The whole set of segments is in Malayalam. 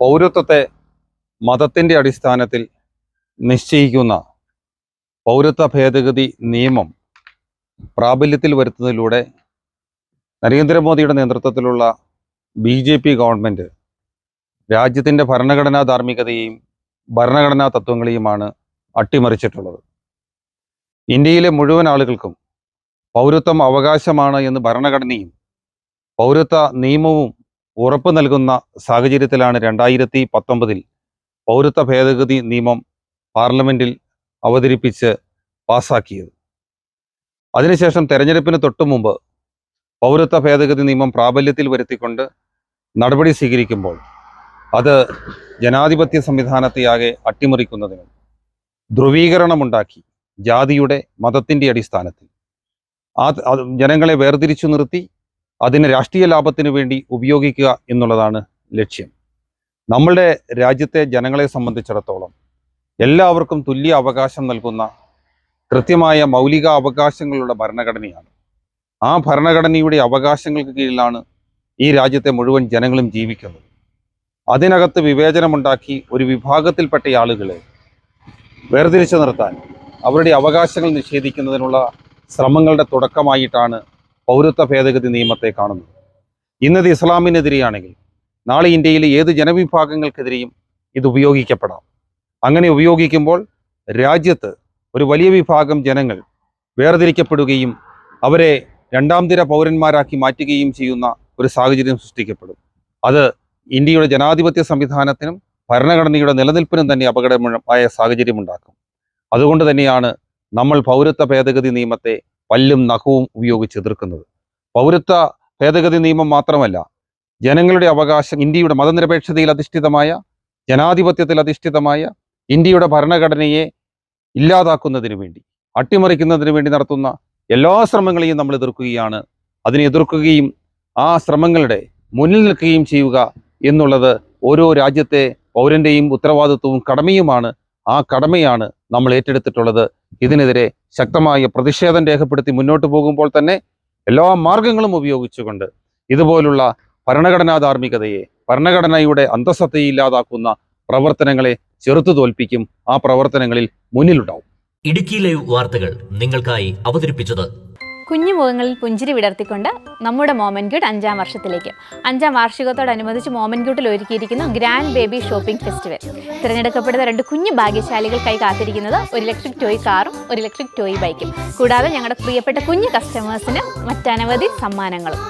പൗരത്വത്തെ മതത്തിന്റെ അടിസ്ഥാനത്തിൽ നിശ്ചയിക്കുന്ന പൗരത്വ ഭേദഗതി നിയമം പ്രാബല്യത്തിൽ വരുത്തുന്നതിലൂടെ നരേന്ദ്രമോദിയുടെ നേതൃത്വത്തിലുള്ള ബി ജെ പി ഗവൺമെന്റ് രാജ്യത്തിന്റെ ഭരണഘടനാ ധാർമ്മികതയെയും ഭരണഘടനാ തത്വങ്ങളെയുമാണ് അട്ടിമറിച്ചിട്ടുള്ളത്. ഇന്ത്യയിലെ മുഴുവൻ ആളുകൾക്കും പൗരത്വം അവകാശമാണ് എന്ന് ഭരണഘടനയും പൗരത്വ നിയമവും ഉറപ്പു നൽകുന്ന സാഹചര്യത്തിലാണ് രണ്ടായിരത്തി പത്തൊമ്പതിൽ പൗരത്വ ഭേദഗതി നിയമം പാർലമെന്റിൽ അവതരിപ്പിച്ച് പാസാക്കിയത്. അതിനുശേഷം തെരഞ്ഞെടുപ്പിന് തൊട്ടു മുമ്പ് പൗരത്വ ഭേദഗതി നിയമം പ്രാബല്യത്തിൽ വരുത്തിക്കൊണ്ട് നടപടി സ്വീകരിക്കുമ്പോൾ അത് ജനാധിപത്യ സംവിധാനത്തെയാകെ അട്ടിമറിക്കുന്നതിനും ധ്രുവീകരണമുണ്ടാക്കി ജാതിയുടെ മതത്തിന്റെ അടിസ്ഥാനത്തിൽ. ആ ജനങ്ങളെ വേർതിരിച്ചു നിർത്തി അതിനെ രാഷ്ട്രീയ ലാഭത്തിന് വേണ്ടി ഉപയോഗിക്കുക എന്നുള്ളതാണ് ലക്ഷ്യം. നമ്മളുടെ രാജ്യത്തെ ജനങ്ങളെ സംബന്ധിച്ചിടത്തോളം എല്ലാവർക്കും തുല്യ അവകാശം നൽകുന്ന കൃത്യമായ മൗലിക അവകാശങ്ങളുള്ള ഭരണഘടനയാണ്. ആ ഭരണഘടനയുടെ അവകാശങ്ങൾക്ക് കീഴിലാണ് ഈ രാജ്യത്തെ മുഴുവൻ ജനങ്ങളും ജീവിക്കുന്നത്. അതിനകത്ത് വിവേചനമുണ്ടാക്കി ഒരു വിഭാഗത്തിൽപ്പെട്ട ആളുകളെ വേർതിരിച്ചു നിർത്താൻ അവരുടെ അവകാശങ്ങൾ നിഷേധിക്കുന്നതിനുള്ള ശ്രമങ്ങളുടെ തുടക്കമായിട്ടാണ് പൗരത്വ ഭേദഗതി നിയമത്തെ കാണുന്നത് ഇന്നത് ഇസ്ലാമിനെതിരെയാണെങ്കിൽ നാളെ ഇന്ത്യയിലെ ഏത് ജനവിഭാഗങ്ങൾക്കെതിരെയും ഇത് ഉപയോഗിക്കപ്പെടാം. അങ്ങനെ ഉപയോഗിക്കുമ്പോൾ രാജ്യത്ത് ഒരു വലിയ വിഭാഗം ജനങ്ങൾ വേർതിരിക്കപ്പെടുകയും അവരെ രണ്ടാം തിര പൗരന്മാരാക്കി മാറ്റുകയും ചെയ്യുന്ന ഒരു സാഹചര്യം സൃഷ്ടിക്കപ്പെടും. അത് ഇന്ത്യയുടെ ജനാധിപത്യ സംവിധാനത്തിനും ഭരണഘടനയുടെ നിലനിൽപ്പിനും തന്നെ അപകടമായ സാഹചര്യം ഉണ്ടാക്കും. അതുകൊണ്ട് തന്നെയാണ് നമ്മൾ പൗരത്വ ഭേദഗതി നിയമത്തെ പല്ലും നഖവും ഉപയോഗിച്ച് എതിർക്കുന്നത്. പൗരത്വ ഭേദഗതി നിയമം മാത്രമല്ല ജനങ്ങളുടെ അവകാശം ഇന്ത്യയുടെ മതനിരപേക്ഷതയിൽ അധിഷ്ഠിതമായ ജനാധിപത്യത്തിൽ അധിഷ്ഠിതമായ ഇന്ത്യയുടെ ഭരണഘടനയെ ഇല്ലാതാക്കുന്നതിന് വേണ്ടി അട്ടിമറിക്കുന്നതിന് വേണ്ടി നടത്തുന്ന എല്ലാ ശ്രമങ്ങളെയും നമ്മൾ എതിർക്കുകയാണ്. അതിനെ എതിർക്കുകയും ആ ശ്രമങ്ങളുടെ മുന്നിൽ നിൽക്കുകയും ചെയ്യുക എന്നുള്ളത് ഓരോ രാജ്യത്തെ പൗരന്റെയും ഉത്തരവാദിത്വവും കടമയുമാണ്. ആ കടമയാണ് നമ്മൾ ഏറ്റെടുത്തിട്ടുള്ളത്. ഇതിനെതിരെ ശക്തമായ പ്രതിഷേധം രേഖപ്പെടുത്തി മുന്നോട്ട് പോകുമ്പോൾ തന്നെ എല്ലാ മാർഗങ്ങളും ഉപയോഗിച്ചുകൊണ്ട് ഇതുപോലുള്ള ഭരണഘടനാ ധാർമ്മികതയെ ഭരണഘടനയുടെ അന്തസ്സത്തെ ഇല്ലാതാക്കുന്ന പ്രവർത്തനങ്ങളെ ചെറുത്തു തോൽപ്പിക്കും. ആ പ്രവർത്തനങ്ങളിൽ മുന്നിലുണ്ടാവും. ഇടുക്കി ലൈവ് വാർത്തകൾ നിങ്ങൾക്കായി അവതരിപ്പിച്ചത് കുഞ്ഞു മുഖങ്ങളിൽ പുഞ്ചിരി വിടർത്തിക്കൊണ്ട് നമ്മുടെ മോമൻ ക്യൂട്ട് അഞ്ചാം വർഷത്തിലേക്ക്. അഞ്ചാം വാർഷികത്തോടനുബന്ധിച്ച് മോമൻ ക്യൂട്ടിൽ ഒരുക്കിയിരിക്കുന്ന ഗ്രാൻഡ് ബേബി ഷോപ്പിംഗ് ഫെസ്റ്റിവൽ. തിരഞ്ഞെടുക്കപ്പെടുന്ന രണ്ട് കുഞ്ഞു ഭാഗ്യശാലികൾക്കായി കാത്തിരിക്കുന്നത് ഒരു ഇലക്ട്രിക് ടോയ് കാറും ഒരു ഇലക്ട്രിക് ടോയ് ബൈക്കും. കൂടാതെ ഞങ്ങളുടെ പ്രിയപ്പെട്ട കുഞ്ഞു കസ്റ്റമേഴ്സിന് മറ്റനവധി സമ്മാനങ്ങളും.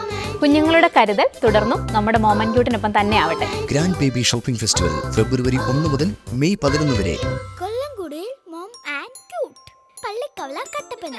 കുഞ്ഞുങ്ങളുടെ കരുതൽ തുടർന്നും നമ്മുടെ മോമൻ ക്യൂട്ടിനൊപ്പം തന്നെ ആവട്ടെ. Grand baby shopping festival February ഒന്ന് മുതൽ മെയ് പതിനൊന്ന് വരെ. കൊല്ലംകുടിയിൽ mom and cute. Pallikkavala Kattappana.